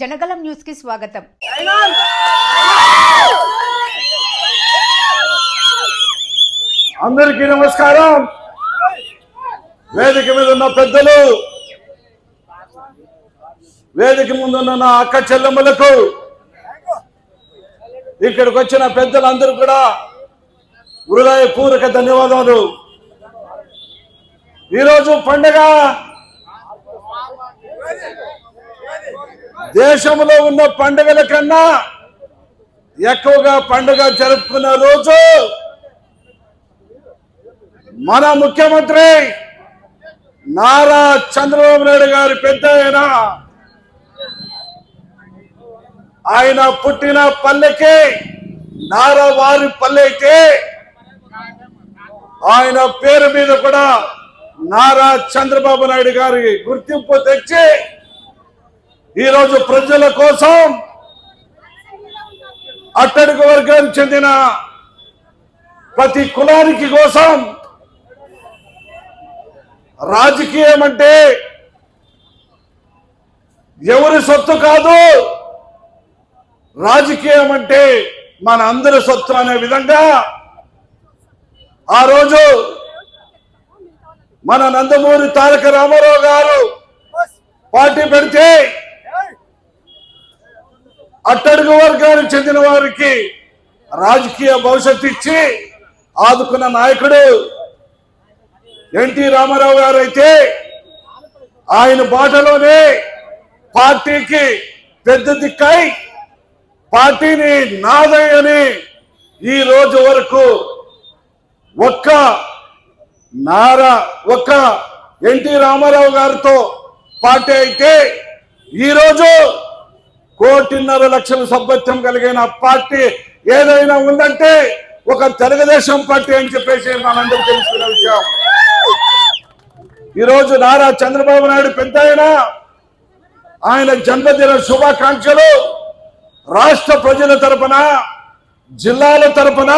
జనగలం న్యూస్కి స్వాగతం. అందరికీ నమస్కారం. వేదిక మీద ఉన్న పెద్దలు వేదిక ముందున్న నా అక్క చెల్లెమ్మలకు ఇక్కడికి వచ్చిన పెద్దలందరూ కూడా హృదయపూర్వక ధన్యవాదాలు. ఈరోజు పండగ. దేశంలో ఉన్న పండుగల కన్నా ఎక్కువగా పండుగ జరుపుకున్న రోజు మన ముఖ్యమంత్రి నారా చంద్రబాబు నాయుడు గారి పెద్ద ఆయన. ఆయన పుట్టిన పల్లెకి నారా వారి పల్లె అయితే ఆయన పేరు మీద కూడా నారా చంద్రబాబు నాయుడు గారి గుర్తింపు తెచ్చి ఈరోజు ప్రజల కోసం అట్టడుగు వర్గానికి చెందిన ప్రతి కులానికి కోసం రాజకీయం అంటే ఎవరి సొత్తు కాదు రాజకీయం అంటే మన అందరి సొత్తు అనే విధంగా ఆ రోజు మన నందమూరి తారక రామారావు గారు పార్టీ పెడితే అట్టడుగు వర్గానికి చెందిన వారికి రాజకీయ భవిష్యత్తు ఇచ్చి ఆదుకున్న నాయకుడు ఎన్టీ రామారావు గారు అయితే ఆయన బాటలోనే పార్టీకి పెద్ద దిక్కై పార్టీని నాదయ్యని ఈ రోజు వరకు ఒక్క నారా ఒక్క ఎన్టీ రామారావు గారితో పార్టీ అయితే ఈరోజు కోటిన్నర లక్షల సభ్యత్వం కలిగిన పార్టీ ఏదైనా ఉందంటే ఒక తెలుగుదేశం పార్టీ అని చెప్పేసి మనందరూ తెలుసుకున్న విషయం ఈరోజు నారా చంద్రబాబు నాయుడు పెద్ద ఆయన. జన్మదిన శుభాకాంక్షలు రాష్ట్ర ప్రజల తరపున జిల్లాల తరపున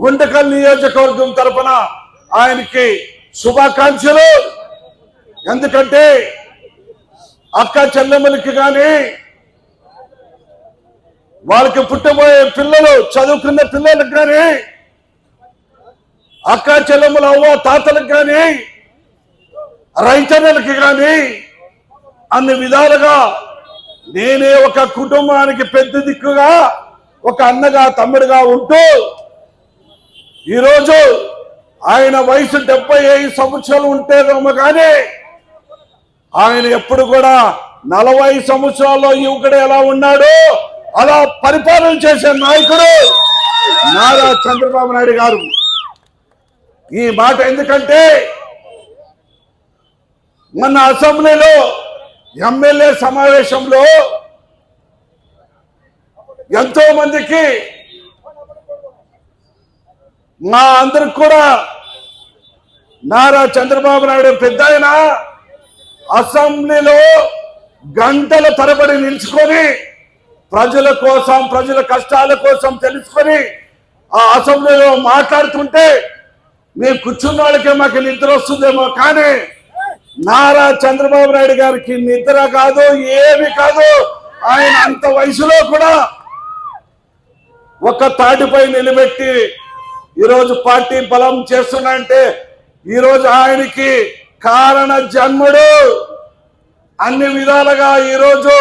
గుండకల్ నియోజకవర్గం తరపున ఆయనకి శుభాకాంక్షలు. ఎందుకంటే అక్క చెల్లెమ్మలకి కానీ వాళ్ళకి పుట్టబోయే పిల్లలు చదువుకున్న పిల్లలకు కానీ అక్క చెల్లెమ్మల అవ్వ తాతలకు కానీ రైతన్నలకి కానీ అన్ని విధాలుగా నేనే ఒక కుటుంబానికి పెద్ద దిక్కుగా ఒక అన్నగా తమ్ముడుగా ఉంటూ ఈరోజు ఆయన వయసు డెబ్బై ఐదు సంవత్సరాలు ఉంటేదేమో కానీ ఆయన ఎప్పుడు కూడా నలభై సంవత్సరాల్లో యువకుడు ఎలా ఉన్నాడు? అలా పరిపాలన చేసే నాయకుడు నారా చంద్రబాబు నాయుడు గారు. ఈ మాట ఎందుకంటే మన అసెంబ్లీలో ఎమ్మెల్యే సమావేశంలో ఎంతో మందికి మా అందరికి కూడా నారా చంద్రబాబు నాయుడు పెద్ద అసెంబ్లీలో గంటల తరబడి నిలుచుకొని ప్రజల కోసం ప్రజల కష్టాల కోసం తెలుసుకొని ఆ అసెంబ్లీలో మాట్లాడుతుంటే మేము కూర్చున్న వాళ్ళకే మాకు నిద్ర వస్తుందేమో కానీ నారా చంద్రబాబు నాయుడు గారికి నిద్ర కాదు ఏమి కాదు. ఆయన అంత వయసులో కూడా ఒక తాటిపై నిలబెట్టి ఈరోజు పార్టీ బలం చేస్తున్నాయంటే ఈరోజు ఆయనకి కారణ జన్ముడు. అన్ని విధాలుగా ఈరోజు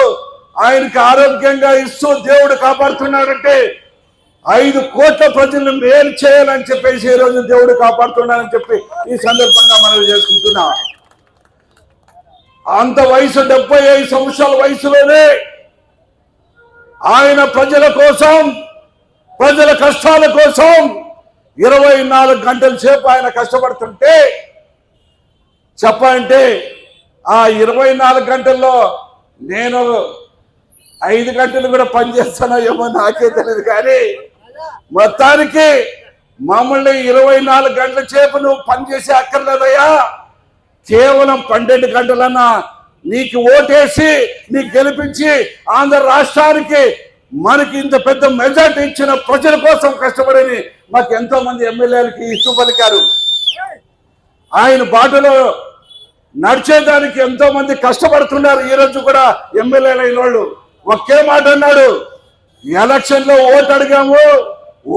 ఆయనకి ఆరోగ్యంగా ఇస్తూ దేవుడు కాపాడుతున్నాడంటే ఐదు కోట్ల ప్రజలను మేలు చేయాలని చెప్పేసి ఈ రోజు దేవుడు కాపాడుతున్నాడని చెప్పి ఈ సందర్భంగా మనం చేసుకుంటున్నా. అంత వయసు డెబ్బై ఐదు సంవత్సరాల వయసులోనే ఆయన ప్రజల కోసం ప్రజల కష్టాల కోసం ఇరవై నాలుగు గంటల సేపు ఆయన కష్టపడుతుంటే చెప్పంటే ఆ ఇరవై నాలుగు గంటల్లో నేను ఐదు గంటలు కూడా పనిచేస్తానో ఏమో నాకే తెలియదు కానీ మొత్తానికి మమ్మల్ని ఇరవై నాలుగు గంటల చేపు నువ్వు పనిచేసే అక్కర్లేదయ్యా. కేవలం పన్నెండు గంటలన్నా నీకు ఓటేసి నీకు గెలిపించి ఆంధ్ర రాష్ట్రానికి మనకి ఇంత పెద్ద మెజార్టీ ఇచ్చిన ప్రజల కోసం కష్టపడని మాకు ఎంతో మంది ఎమ్మెల్యేలకి ఇష్టం పలికారు. ఆయన బాటలో నడిచేదానికి ఎంతో మంది కష్టపడుతున్నారు. ఈ రోజు కూడా ఎమ్మెల్యేలు అయిన వాళ్ళు. ఒకే మాట అన్నాడు. ఎలక్షన్లో ఓటు అడిగాము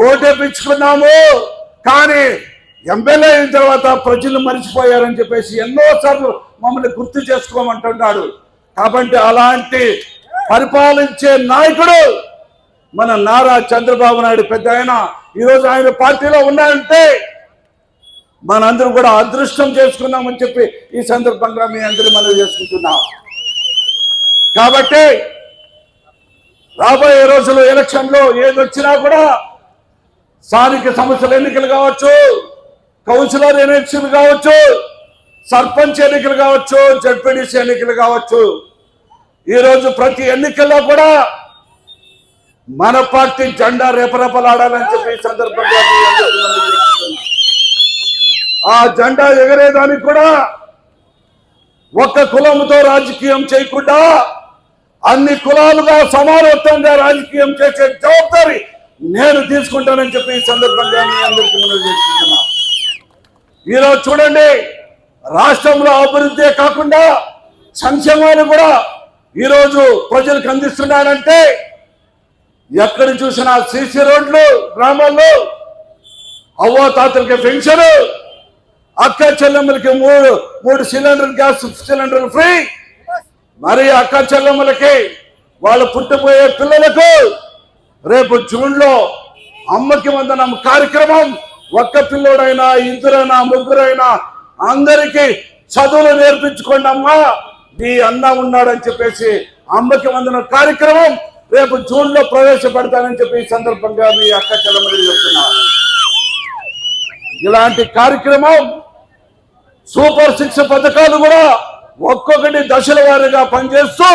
ఓటేపించుకున్నాము కానీ ఎమ్మెల్యే అయిన తర్వాత ప్రజలు మరిచిపోయారని చెప్పేసి ఎన్నో సార్లు మమ్మల్ని గుర్తు చేసుకోమంటున్నాడు. కాబట్టి అలాంటి పరిపాలించే నాయకుడు మన నారా చంద్రబాబు నాయుడు పెద్ద ఆయన. ఈరోజు ఆయన పార్టీలో ఉన్నాయంటే మనందరం కూడా అదృష్టం చేసుకున్నామని చెప్పి ఈ సందర్భంగా మీ అందరూ మనం చేసుకుంటున్నాం. కాబట్టి రాబోయే రోజుల్లో ఎలక్షన్లో ఏది వచ్చినా కూడా స్థానిక సంస్థల ఎన్నికలు కావచ్చు కౌన్సిలర్ ఎన్నికలు కావచ్చు సర్పంచ్ ఎన్నికలు కావచ్చు జడ్పీడీసీ ఎన్నికలు కావచ్చు. ఈరోజు ప్రతి ఎన్నికల్లో కూడా మన పార్టీ జెండా రేపరేపలాడాలని చెప్పి ఈ సందర్భంగా ఆ జెండా ఎగరేదానికి కూడా ఒక్క కులంతో రాజకీయం చేయకుండా అన్ని కులాలుగా సమానత్వంగా రాజకీయం చేసే జవాబారి నేను తీసుకుంటానని చెప్పి ఈ సందర్భంగా మీ అందరికీ మనం ఈరోజు చూడండి రాష్ట్రంలో అభివృద్ధి కాకుండా సంక్షేమాన్ని కూడా ఈరోజు ప్రజలకు అందిస్తున్నాడంటే ఎక్కడ చూసినా సీసీ రోడ్లు గ్రామాల్లో అవ్వతాతలకి పెన్షన్ అక్క చెల్లెమ్మలకి మూడు మూడు సిలిండర్ గ్యాస్ సిలిండర్ ఫ్రీ. మరి అక్క చెల్లెమ్మలకి వాళ్ళు పుట్టిపోయే పిల్లలకు రేపు జూన్లో అమ్మకి వందనం కార్యక్రమం. ఒక్క పిల్లోడైనా ఇద్దరైనా ముగ్గురైనా అందరికీ చదువులు నేర్పించుకోండి అమ్మా. నీ అన్న ఉన్నాడని చెప్పేసి అమ్మకి వందన కార్యక్రమం రేపు జూన్లో ప్రవేశపెడతానని చెప్పి ఈ సందర్భంగా మీ అక్క చెల్లెమ్మలు చెప్తున్నా ఇలాంటి కార్యక్రమం సూపర్ సిక్స్ పథకాలు కూడా ఒక్కొక్కటి దశల వారీగా పనిచేస్తూ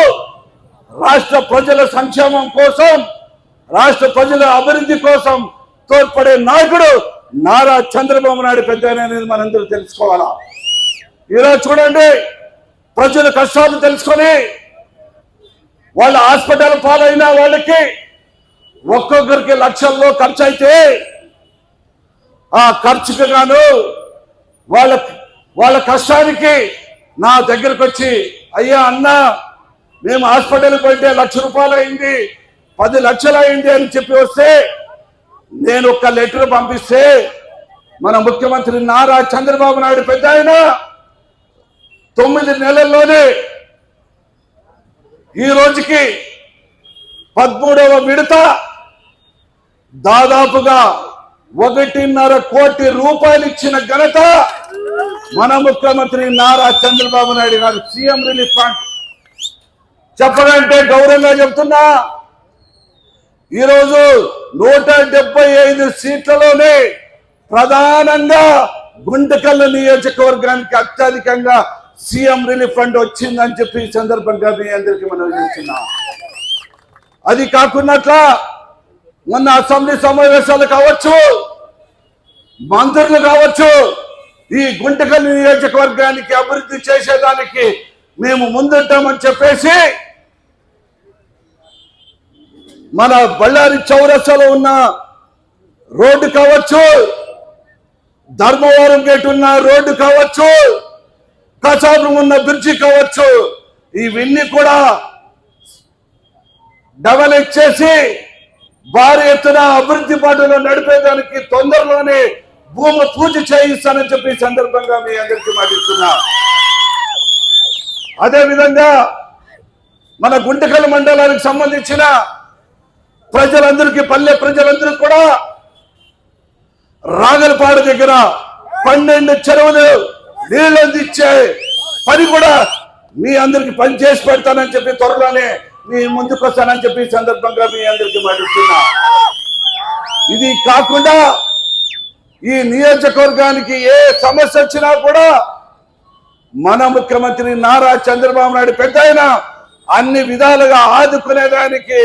రాష్ట్ర ప్రజల సంక్షేమం కోసం రాష్ట్ర ప్రజల అభివృద్ధి కోసం తోడ్పడే నాయకుడు నారా చంద్రబాబు నాయుడు పెద్ద అనేది మనందరూ తెలుసుకోవాలా? ఈరోజు చూడండి ప్రజల కష్టాలు తెలుసుకొని వాళ్ళ హాస్పిటల్ పాలైన వాళ్ళకి ఒక్కొక్కరికి లక్షల్లో ఖర్చు అయితే ఆ ఖర్చుకు గాను వాళ్ళ వాళ్ళ కష్టానికి నా దగ్గరకు వచ్చి అయ్యా అన్న మేము హాస్పిటల్కి పోయితే లక్ష రూపాయలు అయింది పది లక్షలు అయింది అని చెప్పి వస్తే నేను ఒక లెటర్ పంపిస్తే మన ముఖ్యమంత్రి నారా చంద్రబాబు నాయుడు పెద్ద ఆయన తొమ్మిది నెలల్లోనే ఈ రోజుకి పదమూడవ విడత దాదాపుగా ఒకటిన్నర కోటి రూపాయలు ఇచ్చిన ఘనత మన ముఖ్యమంత్రి నారా చంద్రబాబు నాయుడు గారు సీఎం రిలీఫ్ ఫండ్. చెప్పడంటే గౌరవంగా చెప్తున్నా. ఈరోజు నూట డెబ్బై ఐదు సీట్లలోనే ప్రధానంగా గుంటకల్లు నియోజకవర్గానికి అత్యధికంగా సీఎం రిలీఫ్ ఫండ్ వచ్చిందని చెప్పి ఈ సందర్భంగా మీ అందరికీ మనం చేస్తున్నాం. అది కాకున్నట్లా మొన్న అసెంబ్లీ సమావేశాలు కావచ్చు మంత్రులు కావచ్చు ఈ గుంటకల్లి నియోజకవర్గానికి అభివృద్ధి చేసేదానికి మేము ముందుంటామని చెప్పేసి మన బళ్ళారి చౌరస్సలో ఉన్న రోడ్డు కావచ్చు ధర్మవరం గేట్ ఉన్న రోడ్డు కావచ్చు కసాపురం ఉన్న బ్రిడ్జి కావచ్చు ఇవన్నీ కూడా డబల్ ఇచ్చేసి భారీ ఎత్తున అభివృద్ధి పాటలో నడిపేదానికి తొందరలోనే భూమి పూజ చేయిస్తానని చెప్పి సందర్భంగా మీ అందరికీ మాటిస్తున్నా. అదే విధంగా మన గుంటకల్ మండలానికి సంబంధించిన ప్రజలందరికీ పల్లె ప్రజలందరికీ కూడా రాగలపాడు దగ్గర పన్నెండు చెరువులు నీళ్ళు అందించే పని కూడా మీ అందరికి పని చేసి పెడతానని చెప్పి త్వరలోనే మీ ముందుకు వస్తానని చెప్పి సందర్భంగా మీ అందరికి మాటిస్తున్నా. ఇది కాకుండా ఈ నియోజకవర్గానికి ఏ సమస్య వచ్చినా కూడా మన ముఖ్యమంత్రి నారా చంద్రబాబు నాయుడు పెద్ద అన్ని విధాలుగా ఆదుకునేదానికి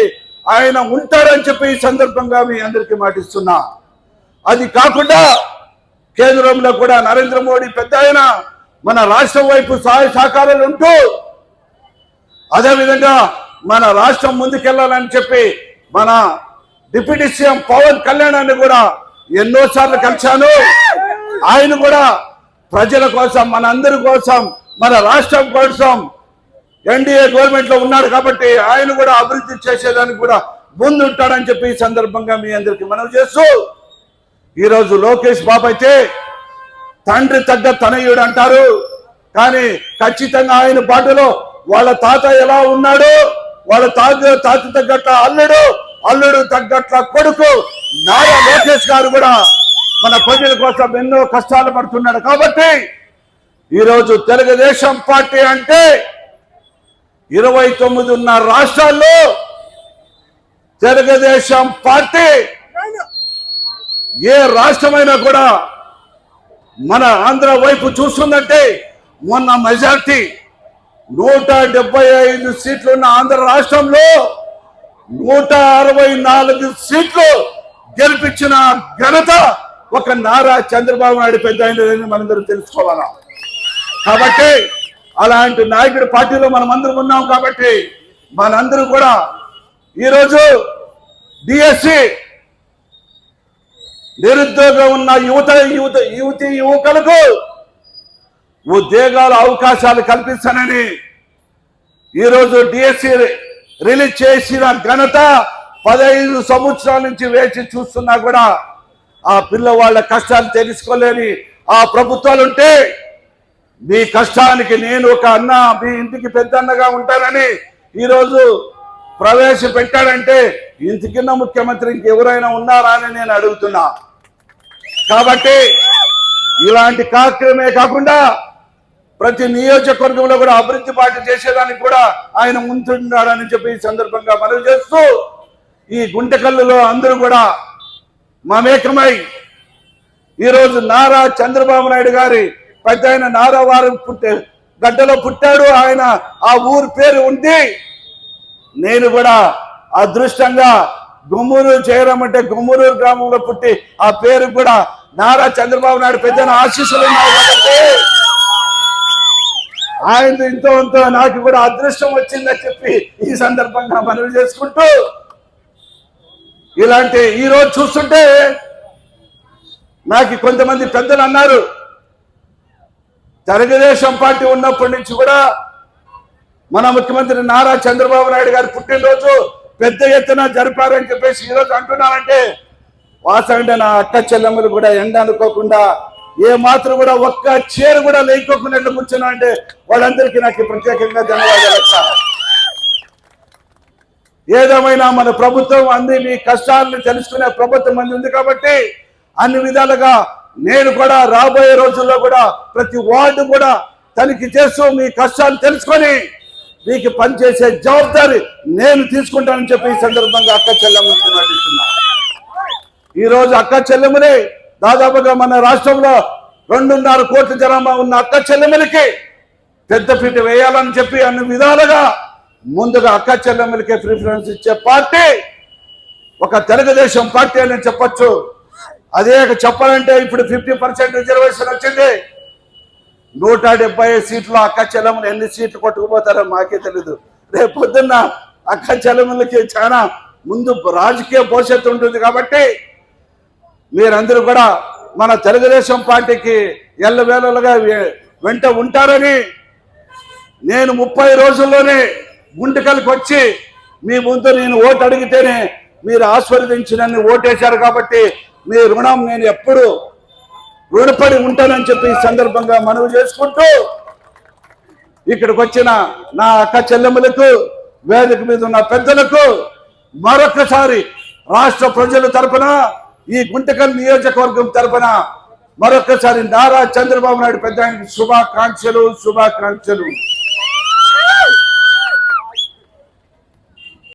ఆయన ఉంటారని చెప్పి ఈ సందర్భంగా మీ అందరికీ మాటిస్తున్నా. అది కాకుండా కేంద్రంలో కూడా నరేంద్ర మోడీ పెద్ద ఆయన మన రాష్ట్రం వైపు సహాయ సహకారాలు ఉంటూ అదేవిధంగా మన రాష్ట్రం ముందుకెళ్ళాలని చెప్పి మన డిప్యూటీ సీఎం పవన్ కళ్యాణాన్ని కూడా ఎన్నోసార్లు కలిశాను. ఆయన కూడా ప్రజల కోసం మనందరి కోసం మన రాష్ట్రం కోసం ఎన్డీఏ గవర్నమెంట్లో ఉన్నాడు కాబట్టి ఆయన కూడా అభివృద్ధి చేసేదానికి కూడా ముందుంటాడని చెప్పి ఈ సందర్భంగా మీ అందరికి మనవి చేస్తూ ఈరోజు లోకేష్ బాబు అయితే తండ్రి తగ్గ తనయుడు అంటారు. కానీ ఖచ్చితంగా ఆయన బాటలో వాళ్ళ తాత ఎలా ఉన్నాడు? వాళ్ళ తాత తాత తగ్గట్ల అల్లుడు అల్లుడు తగ్గట్ల కొడుకు నారా లోకేష్ గారు కూడా మన ప్రజల కోసం ఎన్నో కష్టాలు పడుతున్నాడు కాబట్టి ఈరోజు తెలుగుదేశం పార్టీ అంటే ఇరవై తొమ్మిది ఉన్న రాష్ట్రాల్లో తెలుగుదేశం పార్టీ ఏ రాష్ట్రమైనా కూడా మన ఆంధ్ర వైపు చూస్తుందంటే మొన్న మెజార్టీ నూట డెబ్బై ఐదు సీట్లు ఉన్న ఆంధ్ర రాష్ట్రంలో నూట అరవై నాలుగు సీట్లు గెలిపించిన ఘనత ఒక నారా చంద్రబాబు నాయుడు పెద్ద ఆయన మనందరూ తెలుసుకోవాలా? కాబట్టి అలాంటి నాయకుడి పార్టీలో మనం అందరం ఉన్నాం కాబట్టి మనందరూ కూడా ఈరోజు డిఎస్సి నిరుద్యోగం ఉన్న యువత యువత యువతి యువకులకు ఉద్యోగాల అవకాశాలు కల్పిస్తానని ఈరోజు డిఎస్సి రిలీజ్ చేసిన ఘనత పదహైదు సంవత్సరాల నుంచి వేచి చూస్తున్నా కూడా ఆ పిల్లవాళ్ళ కష్టాలు తెలుసుకోలేని ఆ ప్రభుత్వాలు ఉంటే మీ కష్టానికి నేను ఒక అన్న మీ ఇంటికి పెద్ద అన్నగా ఉంటానని ఈరోజు ప్రవేశపెట్టాడంటే ఇంతకిన్న ముఖ్యమంత్రి ఇంకెవరైనా ఉన్నారా అని నేను అడుగుతున్నా. కాబట్టి ఇలాంటి కార్యక్రమే కాకుండా ప్రతి నియోజకవర్గంలో కూడా అభివృద్ధి పాటు చేసేదానికి కూడా ఆయన ముందున్నాడని చెప్పి ఈ సందర్భంగా మనవి చేస్తూ ఈ గుంటకల్లులో అందరూ కూడా మమేకమై ఈరోజు నారా చంద్రబాబు నాయుడు గారి పెద్ద ఆయన నారా వారు పుట్టే గడ్డలో పుట్టాడు. ఆయన ఆ ఊరు పేరు ఉంది. నేను కూడా అదృష్టంగా గుమ్మూరు చేరమంటే గుమ్మూరు గ్రామంలో పుట్టి ఆ పేరు కూడా నారా చంద్రబాబు నాయుడు పెద్ద ఆశీస్సులు ఉన్నాయి కాబట్టి ఆయన ఇంతో ఇంతో నాకు కూడా అదృష్టం వచ్చిందని చెప్పి ఈ సందర్భంగా మనవి చేసుకుంటూ ఇలాంటి ఈ రోజు చూస్తుంటే నాకు కొంతమంది పెద్దలు అన్నారు. తెలుగుదేశం పార్టీ ఉన్నప్పటి నుంచి కూడా మన ముఖ్యమంత్రి నారా చంద్రబాబు నాయుడు గారు పుట్టినరోజు పెద్ద ఎత్తున జరిపారని చెప్పేసి ఈరోజు అంటున్నానంటే వాసంటే నా అక్క చెల్లెమ్మలు కూడా ఎండ అనుకోకుండా ఏ మాత్రం కూడా ఒక్క చీర కూడా లేకోకుండా ఇట్లా కూర్చున్నా అంటే వాళ్ళందరికీ నాకు ప్రత్యేకంగా ధన్యవాదాలు ఏదేమైనా మన ప్రభుత్వం అంది మీ కష్టాలను తెలుసుకునే ప్రభుత్వం మంది ఉంది కాబట్టి అన్ని విధాలుగా నేను కూడా రాబోయే రోజుల్లో కూడా ప్రతి వార్డు కూడా తనిఖీ చేస్తూ మీ కష్టాలు తెలుసుకొని మీకు పనిచేసే జవాబారి నేను తీసుకుంటానని చెప్పి ఈ సందర్భంగా అక్క చెల్లెమ్మకి నటిస్తున్నా ఈ రోజు అక్క చెల్లెమ్మని దాదాపుగా మన రాష్ట్రంలో రెండున్నర కోట్ల జనాభా ఉన్న అక్క చెల్లెమ్మలకి పెద్దపీట వేయాలని చెప్పి అన్ని విధాలుగా ముందుగా అక్క చెల్లెమ్మలకే ప్రిఫరెన్స్ ఇచ్చే పార్టీ ఒక తెలుగుదేశం పార్టీ అని చెప్పొచ్చు. అదే చెప్పాలంటే ఇప్పుడు ఫిఫ్టీ పర్సెంట్ రిజర్వేషన్ వచ్చింది. నూట డెబ్బై సీట్లు అక్క చెల్లెమ్మలు ఎన్ని సీట్లు కొట్టుకుపోతారో మాకే తెలీదు. రేపు పొద్దున్న అక్క చెల్లెమ్మలకి చాలా ముందు రాజకీయ భవిష్యత్తు ఉంటుంది కాబట్టి మీరందరూ కూడా మన తెలుగుదేశం పార్టీకి ఎల్లవేళలుగా వెంట ఉంటారని నేను ముప్పై రోజుల్లోనే గుంటకల్కి వచ్చి మీ ముందు నేను ఓటు అడిగితేనే మీరు ఆస్వాదించి నన్ను ఓటేశారు కాబట్టి మీ రుణం నేను ఎప్పుడు రుణపడి ఉంటానని చెప్పి ఈ సందర్భంగా మనవి చేసుకుంటూ ఇక్కడికి వచ్చిన నా అక్క చెల్లెమ్మలకు వేదిక మీద ఉన్న పెద్దలకు మరొకసారి రాష్ట్ర ప్రజల తరపున ఈ గుంటకల్ నియోజకవర్గం తరపున మరొకసారి నారా చంద్రబాబు నాయుడు పెద్ద శుభాకాంక్షలు శుభాకాంక్షలు.